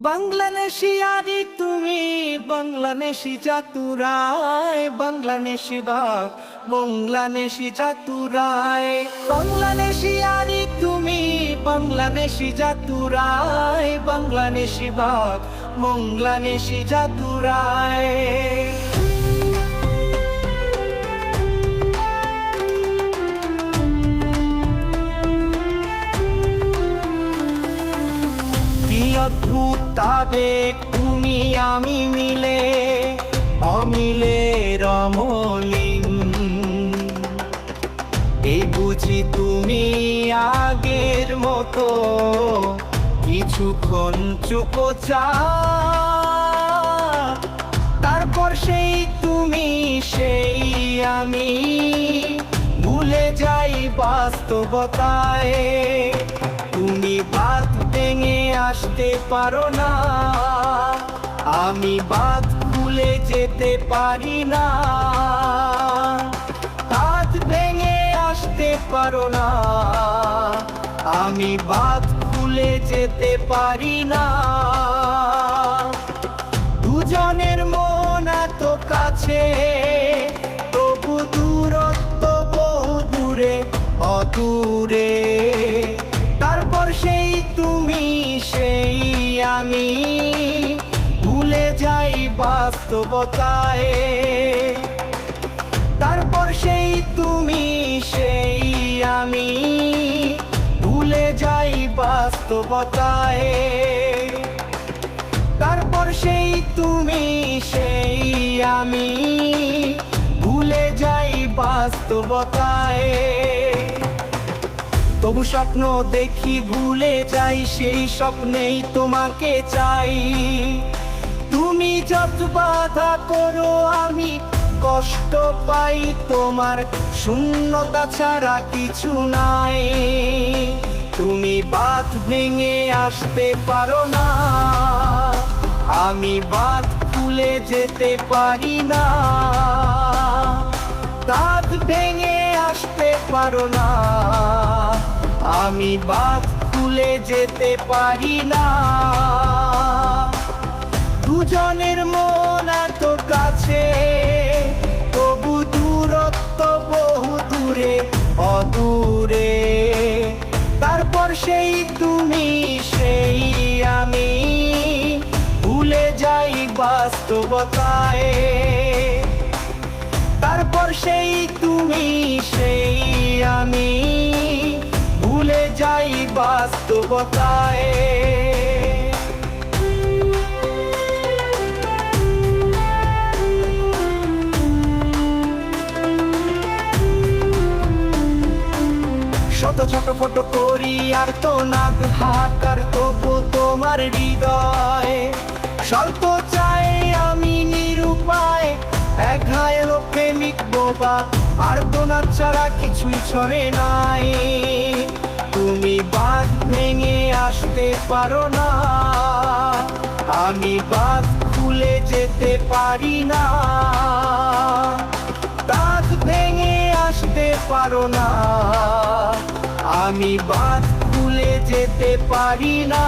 বাংলাদেশি আদি তুমি, বাংলাদেশি চাতুরায়, বাংলাদেশি বাঘ, বাংলাদেশি চাতুরায়। বাংলাদেশি আদি তুমি, বাংলাদেশি চাতুরায়, বাংলাদেশি বাঘ, বাংলাদেশি চাতুরায়। কি অদ্ভুত আবেগ তুমি আমি মিলে অমিলে রমলিন এই বুঝি তুমি আগের মতো কিছুক্ষণ চুপ তারপর সেই তুমি, সেই আমি ভুলে যাই বাস্তবতায়। তুমি বাদ আসতে পারো না। আমি বাদ ভুলে যেতে পারি না। বাদ ভেঙে আসতে পারো না। আমি বাদ ভুলে যেতে পারি না। দুজনের মন এত কাছে। আমি ভুলে যাই বাস্তবতায়। তারপর সেই তুমি, সেই আমি ভুলে যাই বাস্তবতায়। তারপর সেই তুমি, সেই আমি ভুলে যাই বাস্তবতায়। তবু স্বপ্ন দেখি ভুলে যাই, সেই স্বপ্নেই তোমাকে চাই। তুমি যত বাধা করো, আমি কষ্ট পাই, তোমার শূন্যতা ছাড়া কিছু নাই। তুমি বাদ ভেঙে আসতে পারো না, আমি বাদ ভুলে যেতে পারি না। দাঁত ভেঙে আসতে পারো না। আমি বাদ তুলে যেতে পারি না। দুজনের মন এত কাছে, তবু দূরত্ব বহু দূরে, অদূরে। তারপর সেই তুমি, সেই আমি। ভুলে যাই বাস্তবতায়। তারপর সেই তুমি, সেই আমি। ভুলে যাই বাস্তবতায়। শত ছোট ফটো করি আর তো নাক হাকার তবু তোমার হৃদয়। স্বল্প চাই বোবা আর তোমার ছাড়া কিছুই ছড়ে নাই। তুমি বাদ ভেঙে আসতে পারো না। আমি বাদ খুলে যেতে পারি না। দাঁত ভেঙে আসতে পারো না। আমি বাদ খুলে যেতে পারি না।